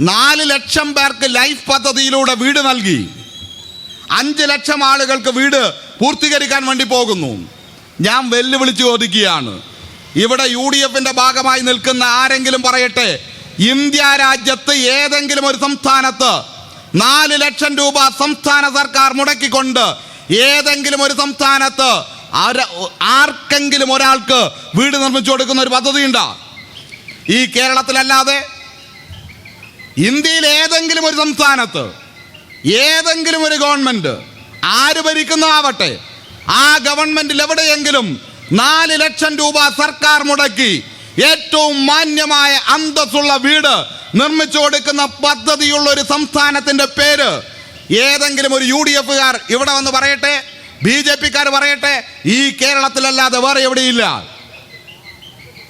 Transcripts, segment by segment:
നാല് ലക്ഷം പേർക്ക് ലൈഫ് പദ്ധതിയിലൂടെ വീട് നൽകി. അഞ്ച് ലക്ഷം ആളുകൾക്ക് വീട് പൂർത്തീകരിക്കാൻ വേണ്ടി പോകുന്നു. ഞാൻ വെല്ലുവിളിച്ച് ചോദിക്കുകയാണ്. ഇവിടെ യു ഡി എഫിന്റെ ഭാഗമായി നിൽക്കുന്ന ആരെങ്കിലും പറയട്ടെ? ഇന്ത്യ രാജ്യത്ത് ഏതെങ്കിലും ഒരു സംസ്ഥാനത്ത് നാല് ലക്ഷം രൂപ സംസ്ഥാന സർക്കാർ മുടക്കിക്കൊണ്ട് ഏതെങ്കിലും ഒരു സംസ്ഥാനത്ത് ആർക്കെങ്കിലും ഒരാൾക്ക് വീട് നിർമ്മിച്ചു കൊടുക്കുന്ന ഒരു പദ്ധതി ഉണ്ടോ ഈ കേരളത്തിലല്ലാതെ? ഇന്ത്യയിൽ ഏതെങ്കിലും ഒരു സംസ്ഥാനത്ത് ഏതെങ്കിലും ഒരു ഗവൺമെന്റ് ആര് ഭരിക്കുന്നതാവട്ടെ ആ ഗവൺമെന്റിൽ എവിടെയെങ്കിലും നാല് ലക്ഷം രൂപ സർക്കാർ മുടക്കി ഏറ്റവും മാന്യമായ അന്തസ്സുള്ള വീട് നിർമ്മിച്ചു കൊടുക്കുന്ന പദ്ധതിയുള്ള ഒരു സംസ്ഥാനത്തിന്റെ പേര് ഏതെങ്കിലും ഒരു യു ഡി എഫുകാർ ഇവിടെ വന്ന് പറയട്ടെ ബി ജെ പിക്കാർ പറയട്ടെ ഈ കേരളത്തിലല്ലാതെ വേറെ എവിടെയില്ല.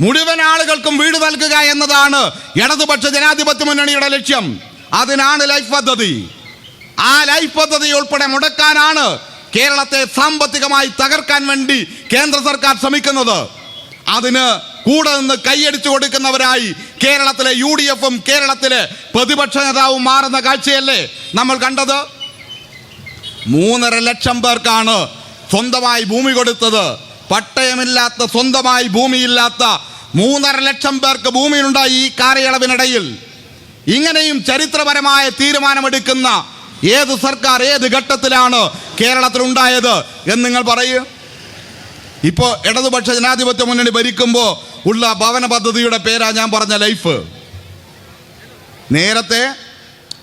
മുഴുവൻ ആളുകൾക്കും വീട് നൽകുക എന്നതാണ് ഇടതുപക്ഷ ജനാധിപത്യ മുന്നണിയുടെ ലക്ഷ്യം. അതിനാണ് ലൈഫ് പദ്ധതി. ആ ലൈഫ് പദ്ധതി ഉൾപ്പെടെ മുടക്കാനാണ് കേരളത്തെ സാമ്പത്തികമായി തകർക്കാൻ വേണ്ടി കേന്ദ്ര സർക്കാർ ശ്രമിക്കുന്നത്. അതിന് കൂടെ നിന്ന് കൈയടിച്ചു കൊടുക്കുന്നവരായി കേരളത്തിലെ യു ഡി എഫും കേരളത്തിലെ പ്രതിപക്ഷ നേതാവും മാറുന്ന കാഴ്ചയല്ലേ നമ്മൾ കണ്ടത്? മൂന്നര ലക്ഷം പേർക്കാണ് സ്വന്തമായി ഭൂമി കൊടുത്തത്. പട്ടയമില്ലാത്ത സ്വന്തമായി ഭൂമിയില്ലാത്ത മൂന്നര ലക്ഷം പേർക്ക് ഭൂമിയുണ്ടായി ഈ കാലയളവിനിടയിൽ. ഇങ്ങനെയും ചരിത്രപരമായ തീരുമാനമെടുക്കുന്ന ഏത് സർക്കാർ ഏത് ഘട്ടത്തിലാണ് കേരളത്തിൽ ഉണ്ടായത് എന്ന് നിങ്ങൾ പറയൂ. ഇപ്പോൾ ഇടതുപക്ഷ ജനാധിപത്യ മുന്നണി ഭരിക്കുമ്പോൾ ഉള്ള ഭവന പദ്ധതിയുടെ പേരാ ഞാൻ പറഞ്ഞ ലൈഫ്. നേരത്തെ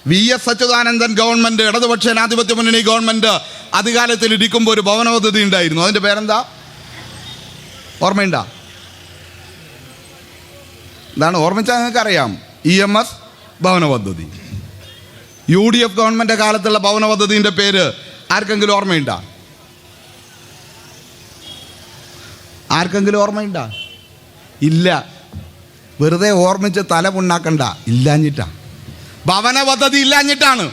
വി എസ് അച്യുതാനന്ദൻ ഗവൺമെന്റ് ഇടതുപക്ഷ ജനാധിപത്യ മുന്നണി ഗവൺമെന്റ് അധികാരത്തിൽ ഇരിക്കുമ്പോൾ ഒരു ഭവന പദ്ധതി ഉണ്ടായിരുന്നു. അതിന്റെ പേരെന്താ? ഓർമ്മയുണ്ടാ? എന്താണ് ഓർമ്മിച്ചാൽ നിങ്ങൾക്ക് അറിയാം ഇ എം എസ് ഭവന പദ്ധതി. യു ഡി എഫ് ഗവൺമെന്റ് കാലത്തുള്ള ഭവന പദ്ധതിന്റെ പേര് ആർക്കെങ്കിലും ഓർമ്മയുണ്ടാ? ആർക്കെങ്കിലും ഓർമ്മയുണ്ടാ? ഇല്ല. വെറുതെ ഓർമ്മിച്ച് തല പുണ്ണാക്കണ്ട. ഇല്ലാഞ്ഞിട്ടാ. ഭവന പദ്ധതി ഇല്ലാഞ്ഞിട്ടാണ്.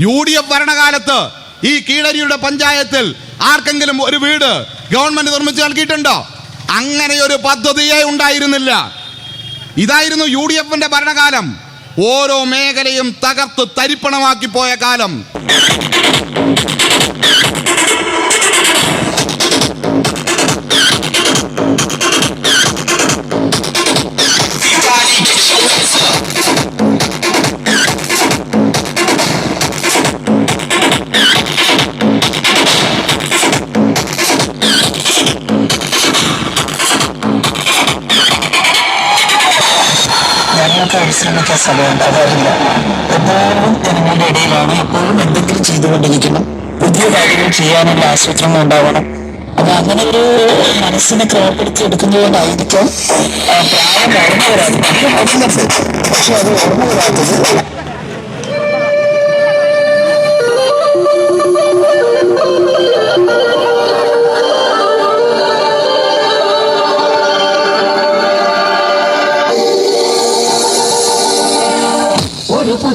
യു ഡി എഫ് ഭരണകാലത്ത് ഈ കീഴരിയുടെ പഞ്ചായത്തിൽ ആർക്കെങ്കിലും ഒരു വീട് ഗവൺമെന്റ് നിർമ്മിച്ച് നൽകിയിട്ടുണ്ടോ? അങ്ങനെ ഒരു പദ്ധതിയേ ഉണ്ടായിരുന്നില്ല. ഇതായിരുന്നു യു ഡി എഫിന്റെ ഭരണകാലം. ഓരോ മേഖലയും തകർത്ത് തരിപ്പണമാക്കി പോയ കാലം. ഞങ്ങൾക്ക് സമയം ഉണ്ടാകാറില്ല എപ്പോഴും ജനങ്ങളുടെ ഇടയിലാണ്. എപ്പോഴും എന്തെങ്കിലും ചെയ്തുകൊണ്ടിരിക്കണം പുതിയ കാര്യങ്ങൾ ചെയ്യാനുള്ള ആസൂത്രണം ഉണ്ടാവണം. അപ്പൊ അങ്ങനെ ഒരു മനസ്സിനെ ക്രമപ്പെടുത്തി എടുക്കുന്നതുകൊണ്ടായിരിക്കാം പ്രായം ഓർമ്മ വരാത്തത് പക്ഷെ അത് ഓർമ്മ വരാത്തത്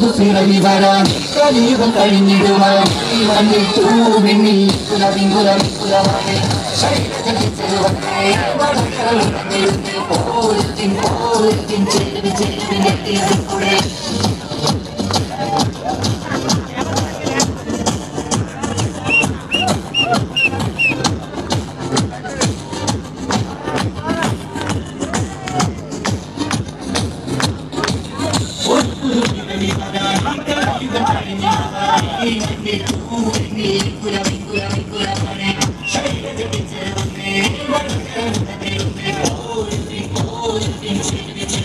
പുതു പിറവി വരാൻ കലിയുഗം കഴിഞ്ഞിടുവാൻ ഈ മണ്ണിൽ തൂവിണ്ണിൽ കുലവിങ്കുലവിങ്കുലമായി ശൈലജലിച്ചെരുവത്തെ വടക്കരുന്നേ പോരിത്തിൻ പോരിത്തിൻ ചെരുവി ചെരുവി നെറ്റിയുടെ